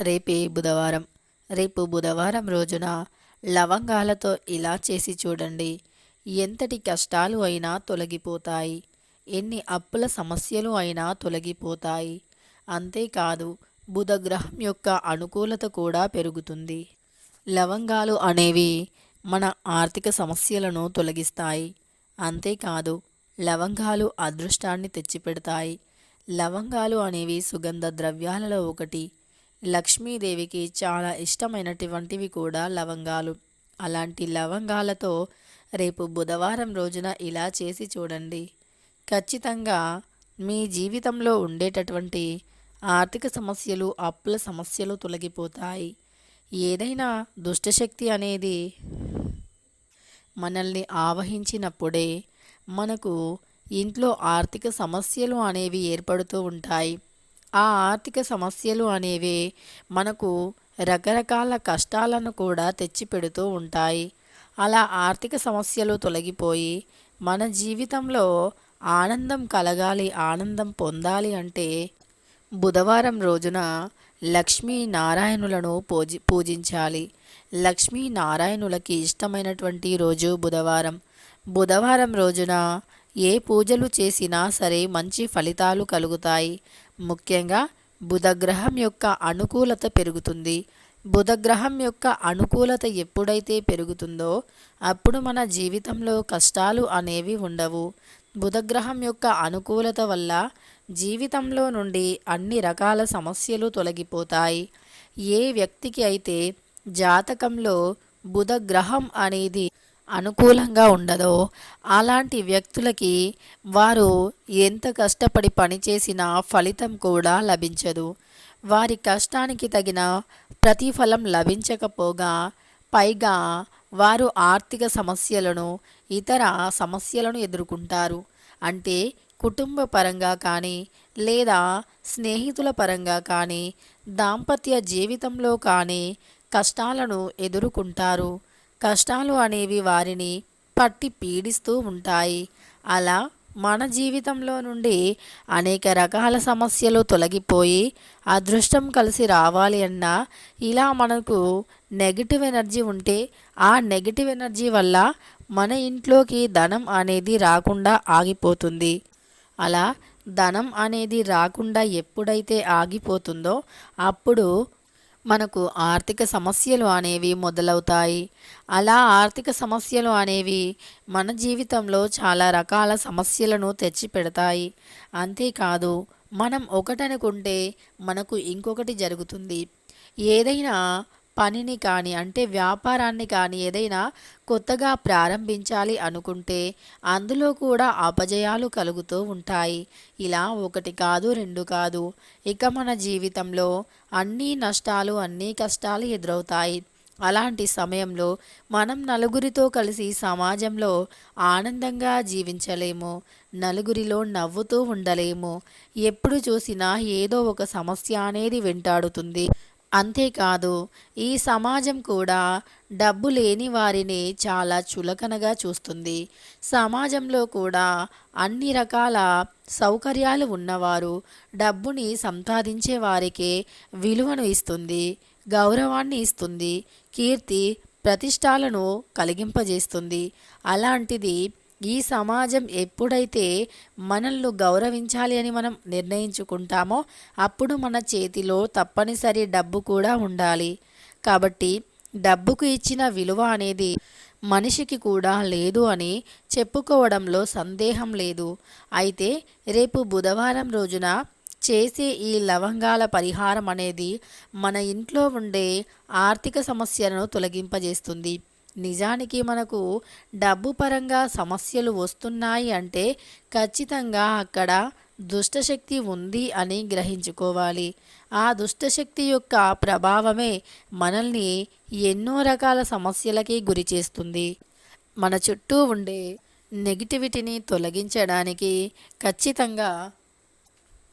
రేపే బుధవారం. రేపు బుధవారం రోజున లవంగాలతో ఇలా చేసి చూడండి. ఎంతటి కష్టాలు అయినా తొలగిపోతాయి. ఎన్ని అప్పుల సమస్యలు అయినా తొలగిపోతాయి. అంతేకాదు బుధగ్రహం యొక్క అనుకూలత కూడా పెరుగుతుంది. లవంగాలు అనేవి మన ఆర్థిక సమస్యలను తొలగిస్తాయి. అంతేకాదు లవంగాలు అదృష్టాన్ని తెచ్చిపెడతాయి. లవంగాలు అనేవి సుగంధ ద్రవ్యాలలో ఒకటి. లక్ష్మీదేవికి చాలా ఇష్టమైనటువంటివి కూడా లవంగాలు. అలాంటి లవంగాలతో రేపు బుధవారం రోజున ఇలా చేసి చూడండి. ఖచ్చితంగా మీ జీవితంలో ఉండేటటువంటి ఆర్థిక సమస్యలు అప్పుల సమస్యలు తొలగిపోతాయి. ఏదైనా దుష్టశక్తి అనేది మనల్ని ఆవహించినప్పుడే మనకు ఇంట్లో ఆర్థిక సమస్యలు అనేవి ఏర్పడుతూ ఉంటాయి. ఆ ఆర్థిక సమస్యలు అనేవి మనకు రకరకాల కష్టాలను కూడా తెచ్చిపెడుతూ ఉంటాయి. అలా ఆర్థిక సమస్యలు తొలగిపోయి మన జీవితంలో ఆనందం కలగాలి ఆనందం పొందాలి అంటే బుధవారం రోజున లక్ష్మీ నారాయణులను పూజి పూజించాలి. లక్ష్మీ నారాయణులకి ఇష్టమైనటువంటి రోజు బుధవారం. బుధవారం రోజున ఏ పూజలు చేసినా సరే మంచి ఫలితాలు కలుగుతాయి. ముఖ్యంగా బుధగ్రహం యొక్క అనుకూలత పెరుగుతుంది. బుధగ్రహం యొక్క అనుకూలత ఎప్పుడైతే పెరుగుతుందో అప్పుడు మన జీవితంలో కష్టాలు అనేవి ఉండవు. బుధగ్రహం యొక్క అనుకూలత వల్ల జీవితంలో నుండి అన్ని రకాల సమస్యలు తొలగిపోతాయి. ఏ వ్యక్తికి అయితే జాతకంలో బుధగ్రహం అనేది అనుకూలంగా ఉండదో అలాంటి వ్యక్తులకి వారు ఎంత కష్టపడి పనిచేసినా ఫలితం కూడా లభించదు. వారి కష్టానికి తగిన ప్రతిఫలం లభించకపోగా పైగా వారు ఆర్థిక సమస్యలను ఇతర సమస్యలను ఎదుర్కొంటారు. అంటే కుటుంబ పరంగా కానీ లేదా స్నేహితుల పరంగా కానీ దాంపత్య జీవితంలో కానీ కష్టాలను ఎదుర్కొంటారు. కష్టాలు అనేవి వారిని పట్టి పీడిస్తూ ఉంటాయి. అలా మన జీవితంలో నుండి అనేక రకాల సమస్యలు తొలగిపోయి అదృష్టం కలిసి రావాలి అన్నా ఇలా మనకు నెగిటివ్ ఎనర్జీ ఉంటే ఆ నెగిటివ్ ఎనర్జీ వల్ల మన ఇంట్లోకి ధనం అనేది రాకుండా ఆగిపోతుంది. అలా ధనం అనేది రాకుండా ఎప్పుడైతే ఆగిపోతుందో అప్పుడు మనకు ఆర్థిక సమస్యలు అనేవి మొదలవుతాయి. అలా ఆర్థిక సమస్యలు అనేవి మన జీవితంలో చాలా రకాల సమస్యలను తెచ్చిపెడతాయి. అంతేకాదు మనం ఒకటనుకుంటే మనకు ఇంకొకటి జరుగుతుంది. ఏదైనా పనిని కానీ అంటే వ్యాపారాన్ని కానీ ఏదైనా కొత్తగా ప్రారంభించాలి అనుకుంటే అందులో కూడా అపజయాలు కలుగుతూ ఉంటాయి. ఇలా ఒకటి కాదు రెండు కాదు. ఇక మన జీవితంలో అన్ని నష్టాలు అన్నీ కష్టాలు ఎదురవుతాయి. అలాంటి సమయంలో మనం నలుగురితో కలిసి సమాజంలో ఆనందంగా జీవించలేము నలుగురిలో నవ్వుతూ ఉండలేము. ఎప్పుడు చూసినా ఏదో ఒక సమస్య అనేది వెంటాడుతుంది. అంతేకాదు ఈ సమాజం కూడా డబ్బు లేని వారిని చాలా చులకనగా చూస్తుంది. సమాజంలో కూడా అన్ని రకాల సౌకర్యాలు ఉన్నవారు డబ్బుని సంపాదించే వారికే విలువను ఇస్తుంది గౌరవాన్ని ఇస్తుంది కీర్తి ప్రతిష్టాలను కలిగింపజేస్తుంది. అలాంటిది ఈ సమాజం ఎప్పుడైతే మనల్ని గౌరవించాలి అని మనం నిర్ణయించుకుంటామో అప్పుడు మన చేతిలో తప్పనిసరి డబ్బు కూడా ఉండాలి. కాబట్టి డబ్బుకు ఇచ్చిన విలువ అనేది మనిషికి కూడా లేదు అని చెప్పుకోవడంలో సందేహం లేదు. అయితే రేపు బుధవారం రోజున చేసే ఈ లవంగాల పరిహారం అనేది మన ఇంట్లో ఉండే ఆర్థిక సమస్యలను తొలగింపజేస్తుంది. నిజానికి మనకు డబ్బు పరంగా సమస్యలు వస్తున్నాయి అంటే ఖచ్చితంగా అక్కడ దుష్టశక్తి ఉంది అని గ్రహించుకోవాలి. ఆ దుష్టశక్తి యొక్క ప్రభావమే మనల్ని ఎన్నో రకాల సమస్యలకి గురి చేస్తుంది. మన చుట్టూ ఉండే నెగిటివిటీని తొలగించడానికి ఖచ్చితంగా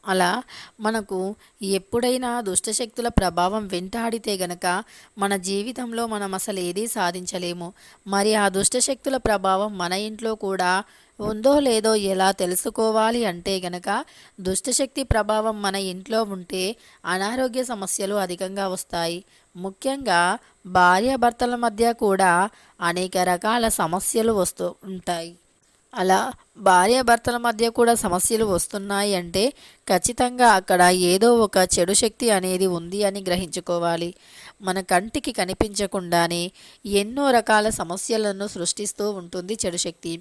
అలా మనకు ఎప్పుడైనా దుష్టశక్తుల ప్రభావం వెంటాడితే గనక మన జీవితంలో మనం అసలు ఏదీ సాధించలేము. మరి ఆ దుష్టశక్తుల ప్రభావం మన ఇంట్లో కూడా ఉందో లేదో ఎలా తెలుసుకోవాలి అంటే గనక దుష్టశక్తి ప్రభావం మన ఇంట్లో ఉంటే అనారోగ్య సమస్యలు అధికంగా వస్తాయి. ముఖ్యంగా భార్యాభర్తల మధ్య కూడా అనేక రకాల సమస్యలు వస్తూ ఉంటాయి. అలా భార్యాభర్తల మధ్య కూడా సమస్యలు వస్తున్నాయి అంటే ఖచ్చితంగా అక్కడ ఏదో ఒక చెడు శక్తి అనేది ఉంది అని గ్రహించుకోవాలి. మన కంటికి కనిపించకుండానే ఎన్నో రకాల సమస్యలను సృష్టిస్తూ ఉంటుంది చెడు శక్తి.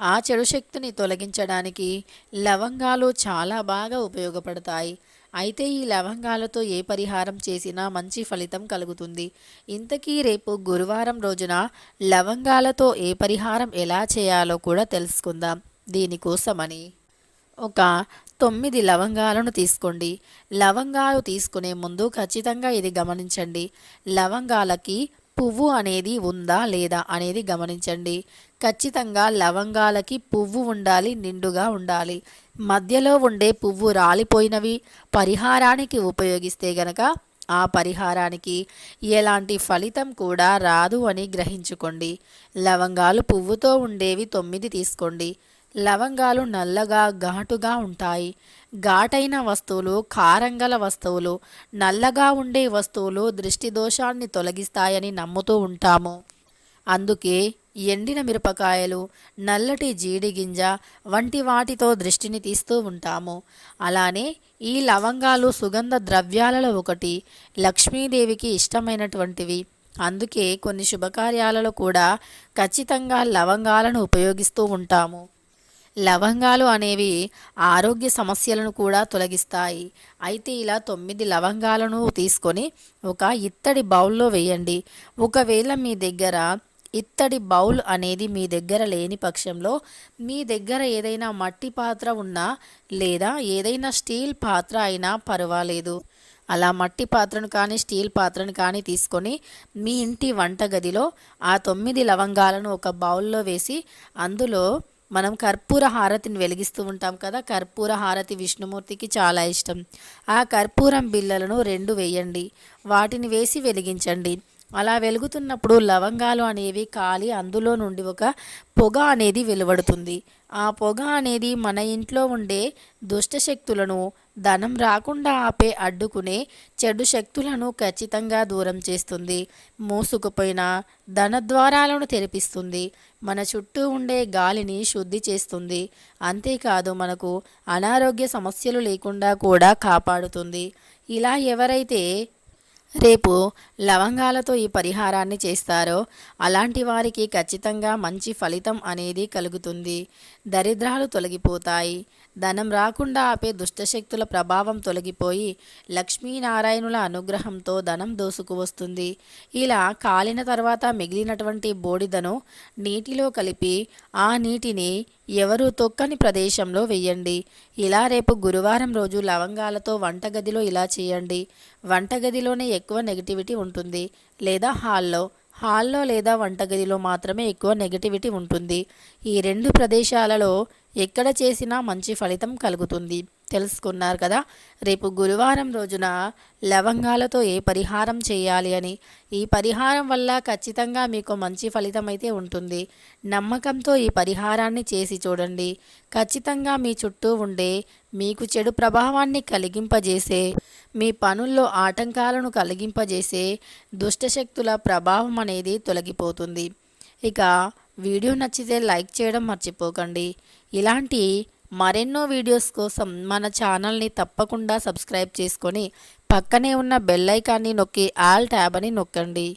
ఆ చెడు శక్తిని తొలగించడానికి లవంగాలు చాలా బాగా ఉపయోగపడతాయి. అయితే ఈ లవంగాలతో ఏ పరిహారం చేసినా మంచి ఫలితం కలుగుతుంది. ఇంతకీ రేపు గురువారం రోజున లవంగాలతో ఏ పరిహారం ఎలా చేయాలో కూడా తెలుసుకుందాం. దీనికోసమని. ఒక తొమ్మిది లవంగాలను తీసుకోండి. లవంగాలు తీసుకునే ముందు ఖచ్చితంగా ఇది గమనించండి. లవంగాలకి పువ్వు అనేది ఉందా లేదా అనేది గమనించండి. ఖచ్చితంగా లవంగాలకి పువ్వు ఉండాలి నిండుగా ఉండాలి. మధ్యలో ఉండే పువ్వు రాలిపోయినవి పరిహారానికి ఉపయోగిస్తే గనక ఆ పరిహారానికి ఎలాంటి ఫలితం కూడా రాదు అని గ్రహించుకోండి. లవంగాలు పువ్వుతో ఉండేవి తొమ్మిది తీసుకోండి. లవంగాలు నల్లగా ఘాటుగా ఉంటాయి. ఘాటైన వస్తువులు కారంగల వస్తువులు నల్లగా ఉండే వస్తువులు దృష్టి దోషాన్ని తొలగిస్తాయని నమ్ముతూ ఉంటాము. అందుకే ఎండిన మిరపకాయలు నల్లటి జీడి గింజ వంటి వాటితో దృష్టిని తీస్తూ ఉంటాము. అలానే ఈ లవంగాలు సుగంధ ద్రవ్యాలలో ఒకటి లక్ష్మీదేవికి ఇష్టమైనటువంటివి. అందుకే కొన్ని శుభకార్యాలలో కూడా ఖచ్చితంగా లవంగాలను ఉపయోగిస్తూ ఉంటాము. లవంగాలు అనేవి ఆరోగ్య సమస్యలను కూడా తొలగిస్తాయి. అయితే ఇలా తొమ్మిది లవంగాలను తీసుకొని ఒక ఇత్తడి బౌల్లో వేయండి. ఒకవేళ మీ దగ్గర ఇత్తడి బౌల్ అనేది మీ దగ్గర లేని పక్షంలో మీ దగ్గర ఏదైనా మట్టి పాత్ర ఉన్నా లేదా ఏదైనా స్టీల్ పాత్ర అయినా పర్వాలేదు. అలా మట్టి పాత్రను కానీ స్టీల్ పాత్రను కానీ తీసుకొని మీ ఇంటి వంటగదిలో ఆ తొమ్మిది లవంగాలను ఒక బౌల్లో వేసి అందులో మనం కర్పూర హారతిని వెలిగిస్తూ ఉంటాం కదా. కర్పూర హారతి విష్ణుమూర్తికి చాలా ఇష్టం. ఆ కర్పూరం బిళ్ళలను రెండు వేయండి. వాటిని వేసి వెలిగించండి. అలా వెలుగుతున్నప్పుడు లవంగాలు అనేవి కాలి అందులో నుండి ఒక పొగ అనేది వెలువడుతుంది. ఆ పొగ అనేది మన ఇంట్లో ఉండే దుష్టశక్తులను ధనం రాకుండా ఆపే అడ్డుకునే చెడు శక్తులను ఖచ్చితంగా దూరం చేస్తుంది. మూసుకుపోయిన ధనద్వారాలను తెరిపిస్తుంది. మన చుట్టూ ఉండే గాలిని శుద్ధి చేస్తుంది. అంతేకాదు మనకు అనారోగ్య సమస్యలు లేకుండా కూడా కాపాడుతుంది. ఇలా ఎవరైతే రేపు లవంగాలతో ఈ పరిహారాన్ని చేస్తారో అలాంటి వారికి ఖచ్చితంగా మంచి ఫలితం అనేది కలుగుతుంది. దరిద్రాలు తొలగిపోతాయి. ధనం రాకుండా ఆపే దుష్టశక్తుల ప్రభావం తొలగిపోయి లక్ష్మీనారాయణుల అనుగ్రహంతో ధనం దోసుకువస్తుంది ఇలా కాలిన తర్వాత మిగిలినటువంటి బోడిదను నీటిలో కలిపి ఆ నీటిని ఎవరు తొక్కని ప్రదేశంలో వెయ్యండి ఇలా రేపు గురువారం రోజు లవంగాలతో వంటగదిలో ఇలా చేయండి. వంటగదిలోనే ఎక్కువ నెగిటివిటీ ఉంటుంది. లేదా హాల్లో హాల్లో లేదా వంటగదిలో మాత్రమే ఎక్కువ నెగటివిటీ ఉంటుంది. ఈ రెండు ప్రదేశాలలో ఎక్కడ చేసినా మంచి ఫలితం కలుగుతుంది. తెలుసుకున్నారు కదా. రేపు గురువారం రోజున లవంగాలతో ఏ పరిహారం చేయాలి అని. ఈ పరిహారం వల్ల ఖచ్చితంగా మీకు మంచి ఫలితం అయితే ఉంటుంది. నమ్మకంతో ఈ పరిహారాన్ని చేసి చూడండి. ఖచ్చితంగా మీ చుట్టూ ఉండే మీకు చెడు ప్రభావాన్ని కలిగింపజేసే మీ పనుల్లో ఆటంకాలను కలిగింపజేసే దుష్టశక్తుల ప్రభావం అనేది తొలగిపోతుంది. ఇక వీడియో నచ్చితే లైక్ చేయడం మర్చిపోకండి. ఇలాంటి మరెన్నో వీడియోస్ కోసం మన ఛానల్ని తప్పకుండా సబ్స్క్రైబ్ చేసుకొని పక్కనే ఉన్న బెల్ ఐకాన్ని నొక్కి ఆల్ ట్యాబ్ అని నొక్కండి.